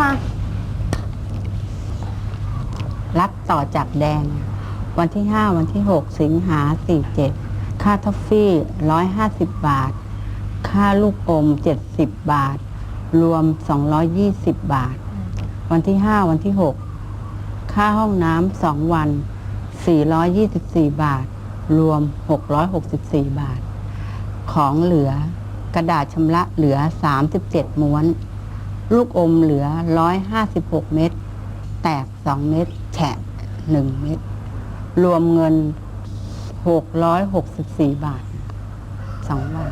มา รับต่อจากแดง วันที่ 5 วันที่ 6 สิงหา 47 ค่าท็อฟฟี่ 150 บาท ค่าลูกอม 70 บาท รวม 220 บาท วันที่ 5 วันที่ 6 ค่าห้องน้ำ 2 วัน 424 บาท รวม 664 บาท ของเหลือกระดาษชำระเหลือ 37 ม้วน ลูกอมเหลือ 156 เม็ด แตก 2 เม็ด แฉะ 1 เม็ด รวมเงิน 664 บาท 2 วัน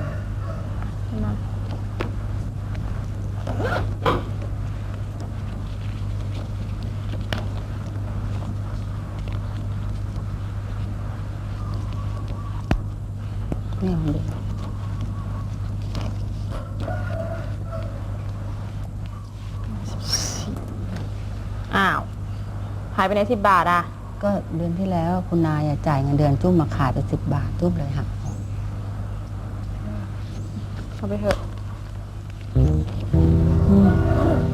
นี่ของเด็ก อ้าว หายไปในสิบบาทอะ ก็เดือนที่แล้วคุณนายอะจ่ายเงินเดือนจุ้มมาขาดไปสิบบาทจุ้มเลยหักเอาไปเถอะ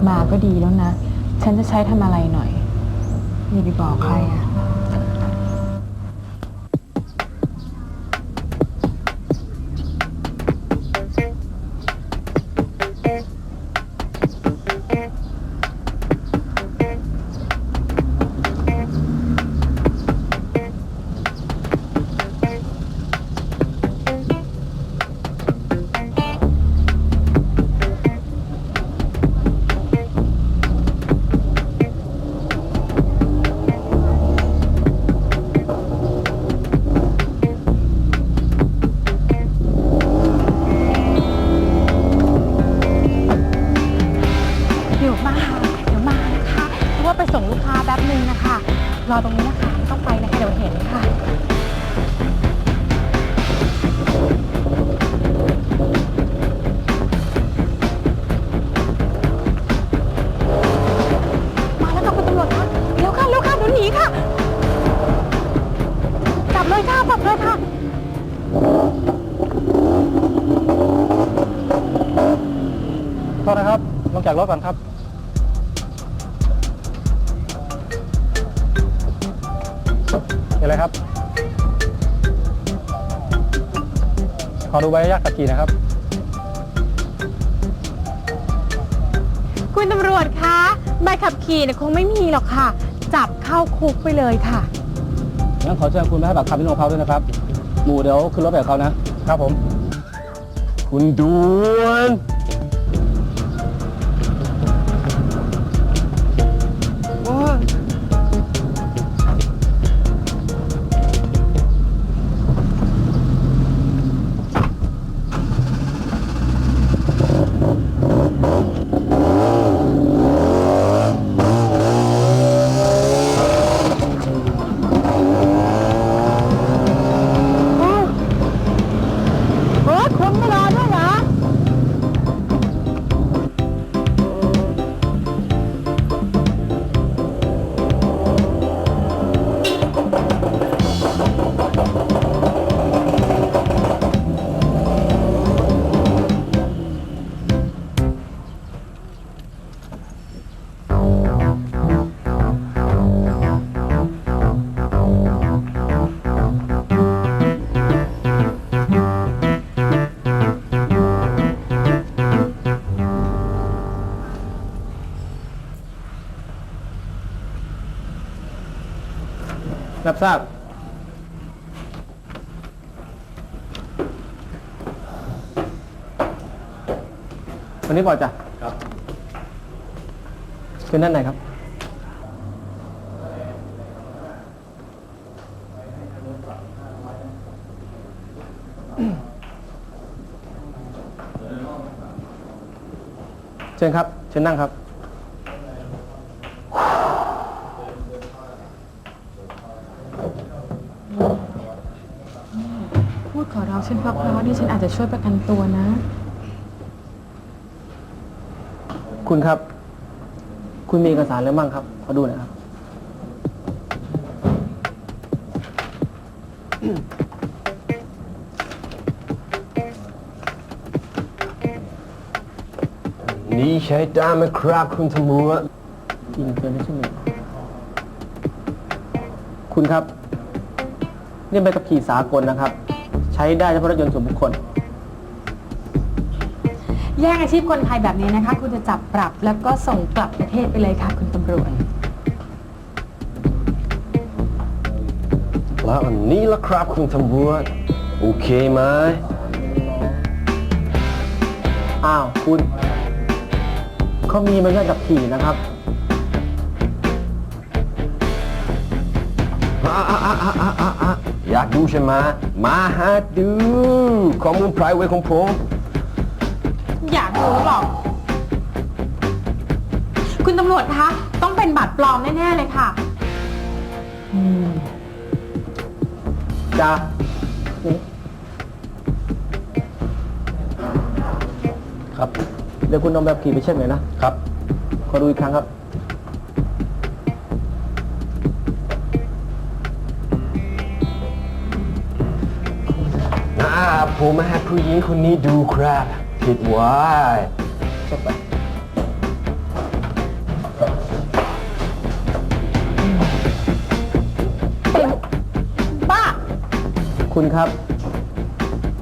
มาก็ดีแล้วนะ ฉันจะใช้ทำอะไรหน่อยอย่าไปบอกใครอะ โทษนะครับ ลงจากรถก่อนครับ เห็นอะไรครับ ขอดูใบอนุญาตขับขี่นะครับ คุณตำรวจคะใบขับขี่เนี่ยคงไม่มีหรอกค่ะ จับเข้าคุกไปเลยค่ะ งั้นขอเชิญคุณไปให้ปากคำที่โรงพักด้วยนะครับ หมู่เดี๋ยวขึ้นรถไปกับเขานะ ครับผม คุณดวน รับทราบ วันนี้ปล่อยจ้ะครับเป็นด้านไหนครับ เชิญครับ เชิญนั่งครับ พูดขอร้องฉันเพราะๆนี่ฉันอาจจะช่วยประกันตัวนะ คุณครับ คุณมีเอกสารอะไรบ้างครับ ขอดูหน่อยครับ นี่ใช้ได้ไหมครับคุณตำรวจจริงเกินใช่ไหมคุณครับ นี่ใบขับขี่สากลนะครับ ใช้ได้เฉพาะรถยนต์ส่วนบุคคล แย่งอาชีพคนไทยแบบนี้นะคะ คุณจะจับปรับแล้วก็ส่งกลับประเทศไปเลยค่ะ คุณตำรวจ แล้วอันนี้ละครับคุณตำรวจโอเคไหมอ้าวคุณเขามีใบอนุญาตขับขี่นะครับอะอะอะอะอะ อะอะอยากดูใช่ไหมมาหาดูข้อมูล private ของผมอยากรู้หรอก คุณตำรวจคะ ต้องเป็นบัตรปลอมแน่ ๆ เลยค่ะ จ้านี่ครับ เดี๋ยวคุณนำแบบขี่ไปเช็คหน่อยนะครับ ขอดูอีกครั้งครับ ผมมาให้ผู้หญิงคนนี้ดูครับ ผิดไว้เช็คไปบ้า คุณครับ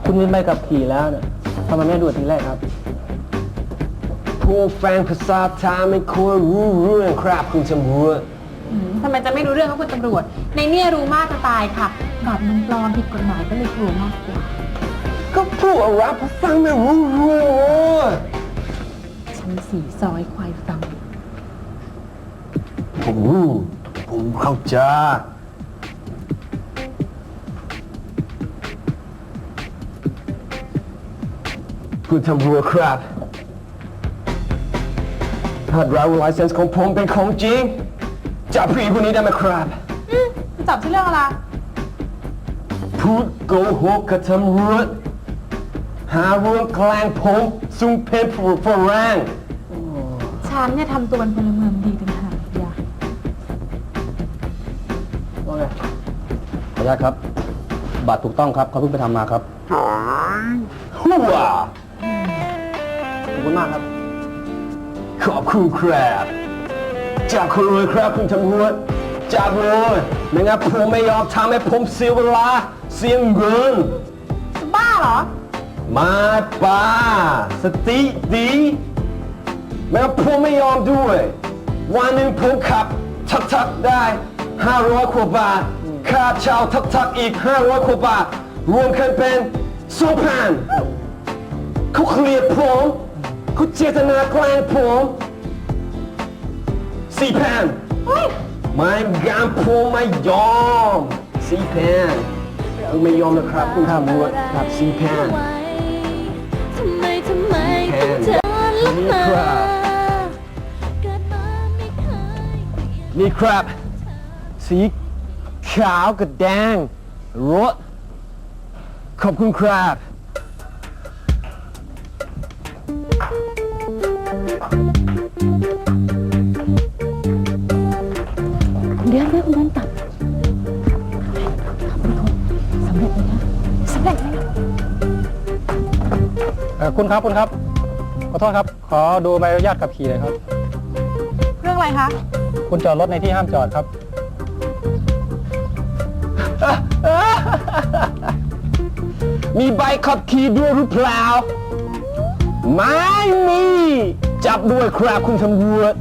คุณมีใบขับขี่แล้วเนี่ยทำไมไม่ดูทีแรกครับพวกแฟนภาษาไทยไม่ควรรู้เรื่องครับคุณตำรวจอืมทำไมจะไม่รู้เรื่องคะคุณตำรวจ ในเนี่ยรู้มากจะตายค่ะบัตรมันปลอมผิดกฎหมายก็เลยกลัวมากกว่า ก็พวกเราภาษาไม่รู้เรื่องเลยชั้นสี่ซอยควายฟัง ผมรู้ผมเข้าใจคุณตำรวจครับถ้า driver license ของผมเป็นของจริง จับผู้หญิงคนนี้ได้ไหมครับอืมจะจับชื่อเรื่องอะไรพูดโกหกกับตำรวจ หาเรื่องแกล้งผมซุ่มเป็นผู้ฝรั่งฉันเนี่ยทำตัวเป็นพลเมืองดีต่างหากอย่าว่าไงขออนุญาตครับ บัตรถูกต้องครับเขาเพิ่งไปทำมาครับหัวขอบคุณมากครับ ขอบคุณครับจับคุณเลยครับคุณตำรวจจับเลยไม่งั้นผมไม่ยอมทำให้ผมเสียเวลาเสียเงินจะบ้าเหรอ มาป้าสติดีแม้ผมไม่ยอมด้วย วันหนึ่งผมขับทักทักได้500กว่าบาทค่าเช่าทักทักอีก500กว่าบาท รวมกันเป็น2,000เขาเคลียร์ผมเขาเจตนาแกล้งผม4,000ไม่งานผมไม่ยอม4,000ผมไม่ยอมนะครับคุณตำรวจครับ4,000ท นี่มาครับเกิดมาไม่เคยเปลี่ยนนี่ครับ สีขาวกับแดง รถ ขอบคุณครับ เดี๋ยวเดี๋ยวคุณนั้นตับสำเร็จเลยนะสำเร็จเลยนะ เอ่อคุณครับคุณครับ ขอโทษครับ ขอดูใบอนุญาตขับขี่หน่อยครับ เรื่องอะไรคะ คุณจอดรถในที่ห้ามจอดครับ มีใบขับขี่ด้วยหรือเปล่า ไม่มี จับด้วยครับคุณตำรวจ